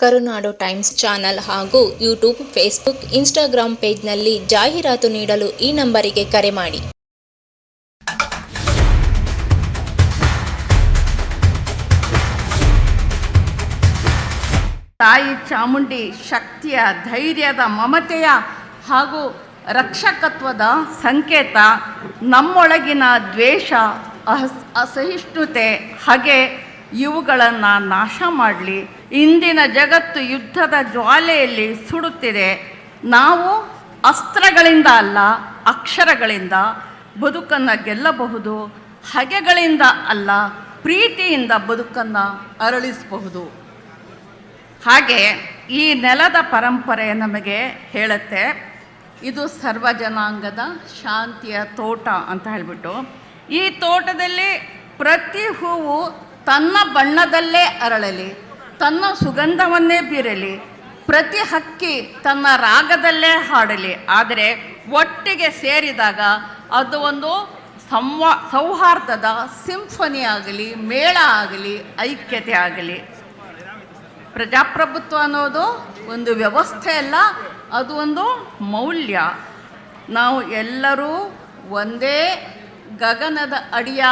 ಕರುನಾಡು times channel ಹಾಗೂ YouTube, Facebook Instagram ಪೇಜ್ನಲ್ಲಿ ಜಾಹೀರಾತು ನೀಡಲು ಈ ನಂಬರಿಗೆ ಕರೆ ಮಾಡಿ. ತಾಯಿ ಚಾಮುಂಡಿ ಶಕ್ತಿಯ ಧೈರ್ಯದ ಮಮತೆಯ ಹಾಗೂ ರಕ್ಷಕತ್ವದ ಸಂಕೇತ, ನಮ್ಮೊಳಗಿನ ದ್ವೇಷ ಅಸಹಿಷ್ಣುತೆ, ಹಾಗೆ ಇವುಗಳನ್ನು ನಾಶ ಮಾಡಲಿ. ಇಂದಿನ ಜಗತ್ತು ಯುದ್ಧದ ಜ್ವಾಲೆಯಲ್ಲಿ ಸುಡುತ್ತಿದೆ. ನಾವು ಅಸ್ತ್ರಗಳಿಂದ ಅಲ್ಲ, ಅಕ್ಷರಗಳಿಂದ ಬದುಕನ್ನು ಗೆಲ್ಲಬಹುದು, ಹಗೆಗಳಿಂದ ಅಲ್ಲ, ಪ್ರೀತಿಯಿಂದ ಬದುಕನ್ನು ಅರಳಿಸಬಹುದು. ಹಾಗೆ ಈ ನೆಲದ ಪರಂಪರೆ ನಮಗೆ ಹೇಳುತ್ತೆ. ಇದು ಸರ್ವ ಜನಾಂಗದ ಶಾಂತಿಯ ತೋಟ ಅಂತ ಹೇಳಿಬಿಟ್ಟು. ಈ ತೋಟದಲ್ಲಿ ಪ್ರತಿ ಹೂವು ತನ್ನ ಬಣ್ಣದಲ್ಲೇ ಅರಳಲಿ, ತನ್ನ ಸುಗಂಧವನ್ನೇ ಬೀರಲಿ, ಪ್ರತಿ ಹಕ್ಕಿ ತನ್ನ ರಾಗದಲ್ಲೇ ಹಾಡಲಿ. ಆದರೆ ಒಟ್ಟಿಗೆ ಸೇರಿದಾಗ ಅದು ಒಂದು ಸಂವಾ, ಸೌಹಾರ್ದದ ಸಿಂಫನಿ ಆಗಲಿ, ಮೇಳ ಆಗಲಿ, ಐಕ್ಯತೆ ಆಗಲಿ. ಪ್ರಜಾಪ್ರಭುತ್ವ ಅನ್ನೋದು ಒಂದು ವ್ಯವಸ್ಥೆ ಅಲ್ಲ, ಅದು ಒಂದು ಮೌಲ್ಯ. ನಾವು ಎಲ್ಲರೂ ಒಂದೇ ಗಗನದ ಅಡಿಯ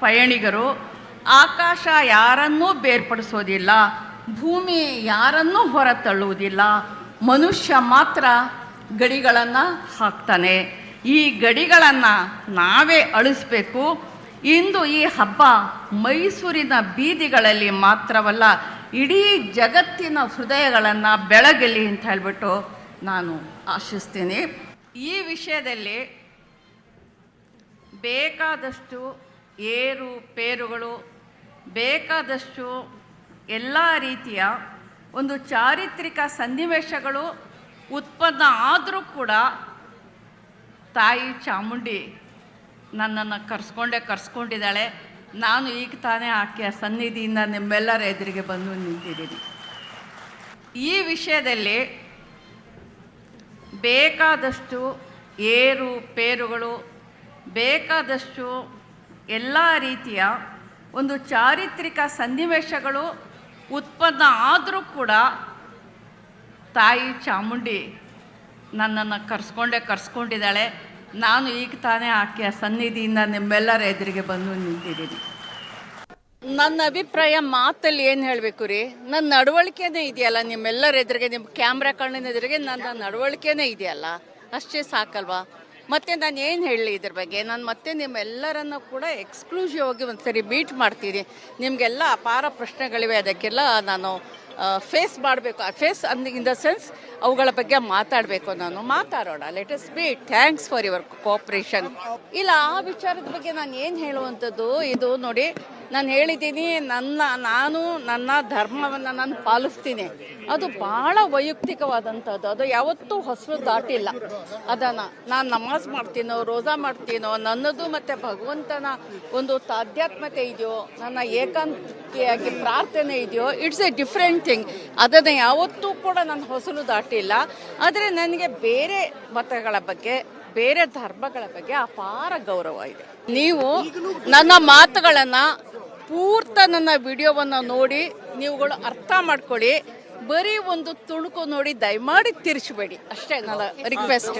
ಪಯಣಿಗರು. ಆಕಾಶ ಯಾರನ್ನೂ ಬೇರ್ಪಡಿಸೋದಿಲ್ಲ, ಭೂಮಿ ಯಾರನ್ನೂ ಹೊರತಳ್ಳುವುದಿಲ್ಲ, ಮನುಷ್ಯ ಮಾತ್ರ ಗಡಿಗಳನ್ನು ಹಾಕ್ತಾನೆ. ಈ ಗಡಿಗಳನ್ನು ನಾವೇ ಅಳಿಸ್ಬೇಕು. ಇಂದು ಈ ಹಬ್ಬ ಮೈಸೂರಿನ ಬೀದಿಗಳಲ್ಲಿ ಮಾತ್ರವಲ್ಲ, ಇಡೀ ಜಗತ್ತಿನ ಹೃದಯಗಳನ್ನು ಬೆಳಗಲಿ ಅಂತ ಹೇಳ್ಬಿಟ್ಟು ನಾನು ಆಶಿಸ್ತೀನಿ. ಈ ವಿಷಯದಲ್ಲಿ ಬೇಕಾದಷ್ಟು ಏರು, ಪೇರುಗಳು ಬೇಕಾದಷ್ಟು ಎಲ್ಲ ರೀತಿಯ ಒಂದು ಚಾರಿತ್ರಿಕ ಸನ್ನಿವೇಶಗಳು ಉತ್ಪನ್ನ ಆದರೂ ಕೂಡ ತಾಯಿ ಚಾಮುಂಡಿ ನನ್ನನ್ನು ಕರ್ಸ್ಕೊಂಡೇ ಕರ್ಸ್ಕೊಂಡಿದ್ದಾಳೆ. ನಾನು ಈಗ ತಾನೇ ಆಕೆಯ ಸನ್ನಿಧಿಯಿಂದ ನಿಮ್ಮೆಲ್ಲರ ಎದುರಿಗೆ ಬಂದು ನಿಂತಿದ್ದೀನಿ. ಈ ವಿಷಯದಲ್ಲಿ ಬೇಕಾದಷ್ಟು ಏರು, ಪೇರುಗಳು, ಬೇಕಾದಷ್ಟು ಎಲ್ಲ ರೀತಿಯ ಒಂದು ಚಾರಿತ್ರಿಕ ಸನ್ನಿವೇಶಗಳು ಉತ್ಪನ್ನ ಆದರೂ ಕೂಡ ತಾಯಿ ಚಾಮುಂಡಿ ನನ್ನನ್ನು ಕರ್ಸ್ಕೊಂಡೇ ಕರ್ಸ್ಕೊಂಡಿದ್ದಾಳೆ. ನಾನು ಈಗ ತಾನೇ ಆಕೆಯ ಸನ್ನಿಧಿಯಿಂದ ನಿಮ್ಮೆಲ್ಲರ ಎದುರಿಗೆ ಬಂದು ನಿಂತಿದ್ದೀನಿ. ನನ್ನ ಅಭಿಪ್ರಾಯ ಮಾತಲ್ಲಿ ಏನು ಹೇಳಬೇಕು ರೀ? ನನ್ನ ನಡವಳಿಕೆನೇ ಇದೆಯಲ್ಲ ನಿಮ್ಮೆಲ್ಲರ ಎದುರಿಗೆ ನಿಮ್ಮ ಕ್ಯಾಮ್ರಾ ಕಣ್ಣಿನ ಎದುರಿಗೆ ನನ್ನ ನಡವಳಿಕೆನೇ ಇದೆಯಲ್ಲ? ಅಷ್ಟೇ ಸಾಕಲ್ವಾ? ಮತ್ತೆ ನಾನು ಏನು ಹೇಳಲಿ ಇದ್ರ ಬಗ್ಗೆ? ನಾನು ಮತ್ತೆ ನಿಮ್ಮೆಲ್ಲರನ್ನು ಕೂಡ ಎಕ್ಸ್ಕ್ಲೂಸಿವ್ ಆಗಿ ಒಂದ್ಸರಿ ಮೀಟ್ ಮಾಡ್ತೀನಿ. ನಿಮಗೆಲ್ಲ ಅಪಾರ ಪ್ರಶ್ನೆಗಳಿವೆ. ಅದಕ್ಕೆಲ್ಲ ನಾನು ಫೇಸ್ ಮಾಡಬೇಕು. Face on in the sense ಅವುಗಳ ಬಗ್ಗೆ ಮಾತಾಡಬೇಕು ನಾನು. ಮಾತಾಡೋಣ. Let's be thanks for your cooperation ಇಲ್ಲ, ಆ ವಿಚಾರದ ಬಗ್ಗೆ ನಾನು ಏನು ಹೇಳುವಂಥದ್ದು? ಇದು ನೋಡಿ, ನಾನು ಹೇಳಿದ್ದೀನಿ, ನನ್ನ, ನಾನು ನನ್ನ ಧರ್ಮವನ್ನು ನಾನು ಪಾಲಿಸ್ತೀನಿ. ಅದು ಭಾಳ ವೈಯಕ್ತಿಕವಾದಂಥದ್ದು. ಅದು ಯಾವತ್ತೂ ಹೊಸರು ದಾಟಿಲ್ಲ. ಅದನ್ನು ನಾನು ನಮಾಜ್ ಮಾಡ್ತೀನೋ, ರೋಜಾ ಮಾಡ್ತೀನೋ, ನನ್ನದು ಮತ್ತು ಭಗವಂತನ ಒಂದು ತಾಧ್ಯಾತ್ಮತೆ ಇದೆಯೋ, ನನ್ನ ಏಕಾಂತಿಯಾಗಿ ಪ್ರಾರ್ಥನೆ ಇದೆಯೋ ಇಟ್ಸ್ ಎ ಡಿಫ್ರೆಂಟ್ ಥಿಂಗ್ ಅದನ್ನು ಯಾವತ್ತೂ ಕೂಡ ನಾನು ಹೊಸಲು ದಾಟಿಲ್ಲ. ಆದರೆ ನನಗೆ ಬೇರೆ ಮತಗಳ ಬಗ್ಗೆ, ಬೇರೆ ಧರ್ಮಗಳ ಬಗ್ಗೆ ಅಪಾರ ಗೌರವ ಇದೆ. ನೀವು ನನ್ನ ಮಾತುಗಳನ್ನು ಪೂರ್ತ ನನ್ನ ವಿಡಿಯೋವನ್ನು ನೋಡಿ ನೀವುಗಳು ಅರ್ಥ ಮಾಡ್ಕೊಳ್ಳಿ. ಬರೀ ಒಂದು ತುಣುಕು ನೋಡಿ ದಯಮಾಡಿ ತಿರ್ಚಬೇಡಿ. ಅಷ್ಟೇ ನನ್ನ ರಿಕ್ವೆಸ್ಟ್